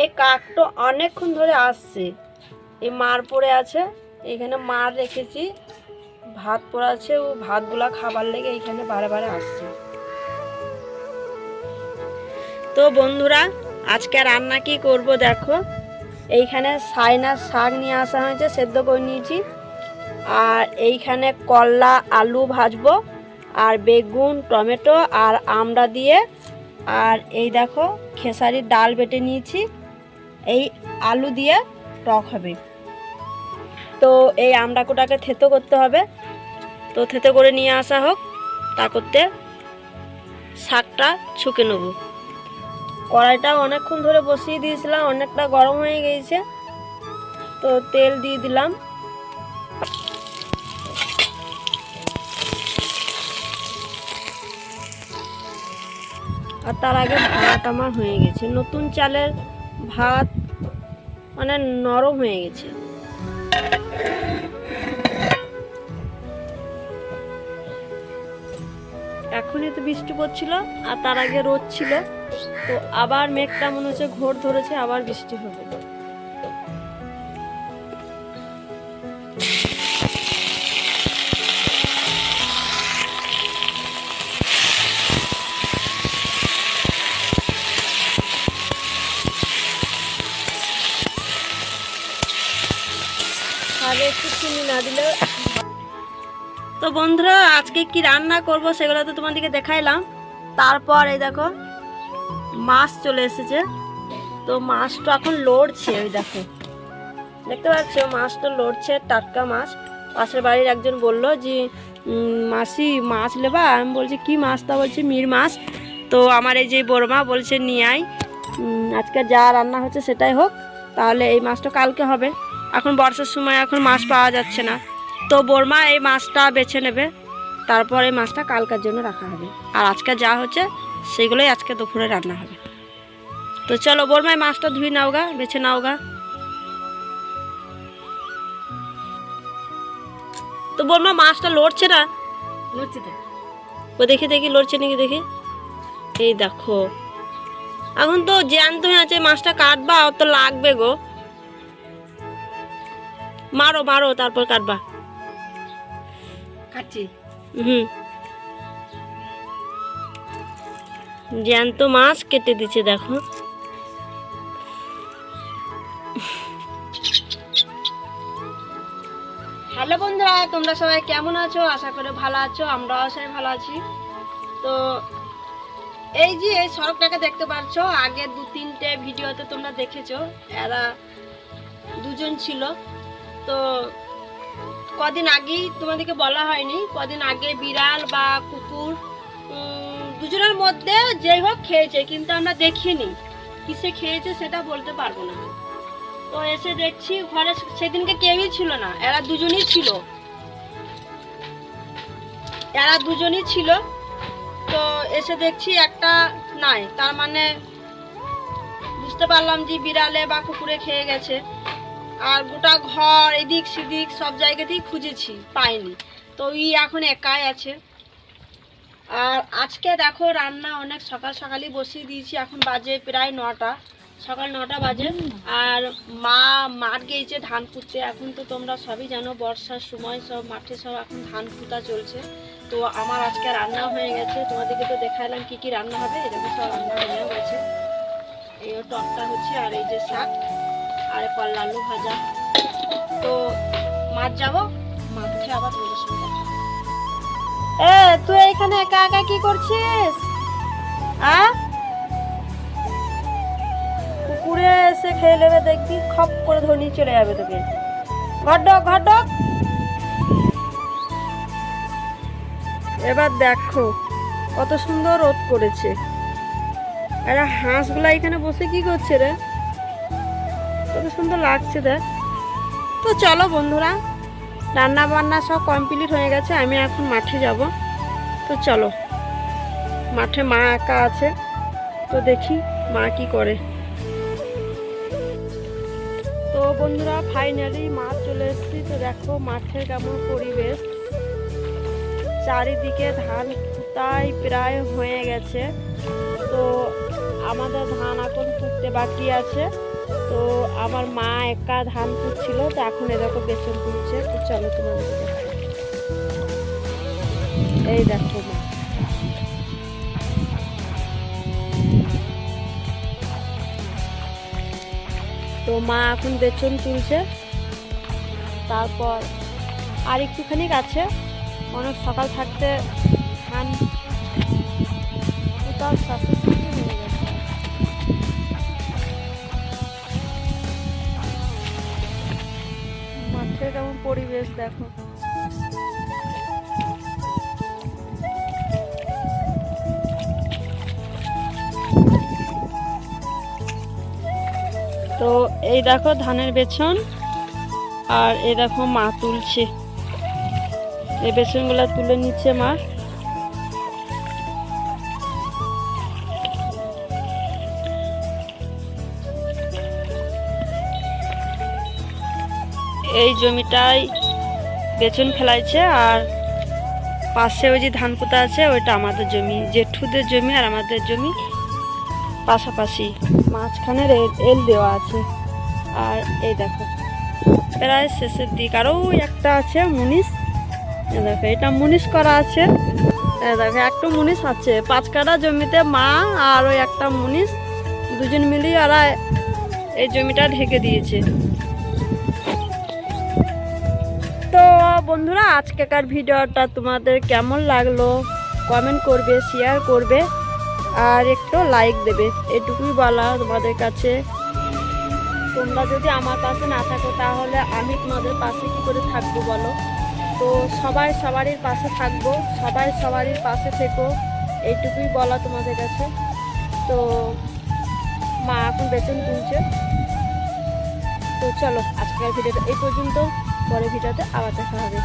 এই কাকটা অনেকক্ষণ ধরে আসছে। এই মার পড়ে আছে, এখানে মার রেখেছি ভাত পড়ে আছে, ও ভাতগুলা খাবার লেগে এখানে বারে বারে আসছে। তো বন্ধুরা, আজকে রান্না কি করব দেখো। এইখানে সাইনার শাক নিয়ে আসা হয়েছে, সেদ্ধ করে নিয়েছি। আর এইখানে করলা আলু ভাজবো, আর বেগুন, টমেটো, আর আমড়া দিয়ে। আর এই দেখো, খেসারির ডাল বেটে নিয়েছি। এই আলু দিয়ে টক হবে। তো এই আমড়াকোটাকে থেতো করতে হবে। তো থেতো করে নিয়ে আসা হোক, তা করতে শাকটা ছুকে নেব। কড়াইটা অনেকক্ষণ ধরে বসিয়ে দিয়েছিলাম, অনেকটা গরম হয়ে গিয়েছে তো তেল দিয়ে দিলাম। আর তার আগে ভাত আমার হয়ে গেছে। নতুন চালের ভাত মানে নরম হয়ে গেছে। এখনই তো বৃষ্টি পড়ছিল আর তার আগে রোদ ছিল। তো আবার মেঘটা মনে হচ্ছে ঘোর ধরেছে, আবার বৃষ্টি হবে। একটু না তো বন্ধুরা, আজকে কি রান্না করব সেগুলো তো তোমাদেরকে দেখাইলাম। তারপর এই দেখো, মাছ চলে এসেছে। তো মাছটা এখন লড়ছে ওই দেখো। দেখতে পাচ্ছ মাছটা লড়ছে, টাটকা মাছ। পাশের বাড়ির একজন বলল যে মাসি, মাছ নেবা আমি বলছি, কি মাছ তা? বলছি, মির মাছ। তো আমার এই যে বড়মা বলছে, নিয়ে আজকে যা রান্না হচ্ছে সেটাই হোক, তাহলে এই মাছটা কালকে হবে। এখন বর্ষার সময় এখন মাছ পাওয়া যাচ্ছে না। তো বর্মা এই মাছটা বেছে নেবে তারপর এই মাছটা কালকার জন্য রাখা হবে। আর আজকে যা হচ্ছে সেগুলোই আজকে দুপুরে রান্না হবে। তো চলো বর্মা এই মাছটা ধুই নাও গা বেছে নাও গা। তো বর্মা মাছটা লড়ছে না? লড়ছে ও দেখি দেখি লড়ছে নাকি দেখি। এই দেখো। এখন তো জ্যান্ত হয়ে আছে মাছটা কাটবা অত লাগবে গো। মারো মারো তারপর কাটবা। কাটছি। হুম। জ্যান্ত মাছ কেটে দিচ্ছে দেখো। হ্যালো বন্ধুরা তোমরা সবাই কেমন আছো? আশা করে ভালো আছো আমরাও সবাই ভালো আছি। তো এই যে এই সড়কটাকে দেখতে পাচ্ছ আগে দু তিনটে ভিডিওতে তোমরা দেখেছ এরা দুজন ছিল। তো কদিন আগেই তোমাদেরকে বলা হয়নি, কদিন আগে বিড়াল বা কুকুর দুজনের মধ্যে যেই হোক খেয়েছে, কিন্তু আমরা দেখিনি। কিসে খেয়েছে সেটা বলতে পারব না। তো এসে দেখছি ঘরে সেদিনকে কেউই ছিল না, এরা দুজনই ছিল। এরা দুজনই ছিল। তো এসে দেখছি একটা নাই, তার মানে বুঝতে পারলাম যে বিড়ালে বা কুকুরে খেয়ে গেছে। আর গোটা ঘর, এদিক সেদিক সব জায়গাতেই খুঁজেছি, পাইনি। তো ই এখন একাই আছে। আর আজকে দেখো রান্না অনেক সকাল সকালই বসিয়ে দিয়েছি, এখন বাজে প্রায় নটা, সকাল নটা বাজে। আর মা মাঠ গিয়েছে ধান পুঁততে এখন তো তোমরা সবই জানো, বর্ষার সময় সব, মাঠে সব এখন ধান পুঁতা চলছে। তো আমার আজকে রান্না হয়ে গেছে, তোমাদেরকে তো দেখালাম কি কি রান্না হবে, এরকম সব রান্না হয়ে গেছে। এই টকটা হচ্ছে, আর এই যে শাক। আর করলা আলু ভাজা। তো মাছ যাব? মাঠে আবার তোমাদের সঙ্গে এ, তুই এখানে একা একা কি করছিস? আ? কুকুরে এসে খেয়ে নেবে, দেখবি খপ করে ধরে নিয়ে চলে যাবে তোকে। ঘটক ঘটক এবার দেখো, কত সুন্দর রোদ করেছে। এরা হাঁসগুলা এখানে বসে কি করছে রে? কত সুন্দর লাগছে দেখ। তো চলো বন্ধুরা রান্না বান্না সব কমপ্লিট হয়ে গেছে, আমি এখন মাঠে যাব। তো চলো, মাঠে মা একা আছে, তো দেখি মা কি করে। তো বন্ধুরা ফাইনালি মাঠ চলে এসেছি, তো দেখো মাঠের কেমন পরিবেশ। চারিদিকে ধান পুতাই প্রায় হয়ে গেছে, তো আমাদের ধান এখন পুঁততে বাকি আছে। তো আমার মা একা ধান পুঁতছিল, তো এখন দেখো বেসন পুঁতছে। তো চলো তোমাদেরকে দেখাই। এই দেখো মা। তো মা এখন বেচন তুলছে। তারপর আর একটুখানি আছে অনেক সকাল থাকতে ধান শাশুড়ি মাঠের কেমন পরিবেশ দেখো। তো এই দেখো ধানের বেছন, আর এই দেখো মা তুলছে। এই বেছনগুলো তুলে নিচ্ছে মা। এই জমিটায় বেচন ফেলাইছে আর পাশে ওই যে ধান পোতা আছে, ওইটা আমাদের জমি। জেঠুদের জমি আর আমাদের জমি পাশাপাশি। মাঝখানের এল- দেওয়া আছে। আর এই দেখো, প্রায় শেষের দিক। আরও একটা আছে, মুনিশ। দেখো, এটা মুনিশ করা আছে। দেখো, একটা মুনিশ আছে। পাঁচ কাটা জমিতে মা আর ওই একটা মুনিশ। দুজন মিলিয়ে ওরা এই জমিটা ঢেকে দিয়েছে। বন্ধুরা, আজকেকার ভিডিওটা তোমাদের কেমন লাগল? কমেন্ট করবে শেয়ার করবে, আর একটু লাইক দেবে। এটুকুই বলা তোমাদের কাছে। তোমরা যদি আমার পাশে না থাকো, তাহলে আমি তোমাদের পাশে কী করে থাকব বলো? তো সবাই সবারই পাশে থাকব, সবাই সবারই পাশে থেকো এইটুকুই বলা তোমাদের কাছে। তো মা এখন বেতন তুলছে। তো চলো, আজকের ভিডিওটা এই পর্যন্ত। পরের ভিডিওতে আবার দেখা হবে।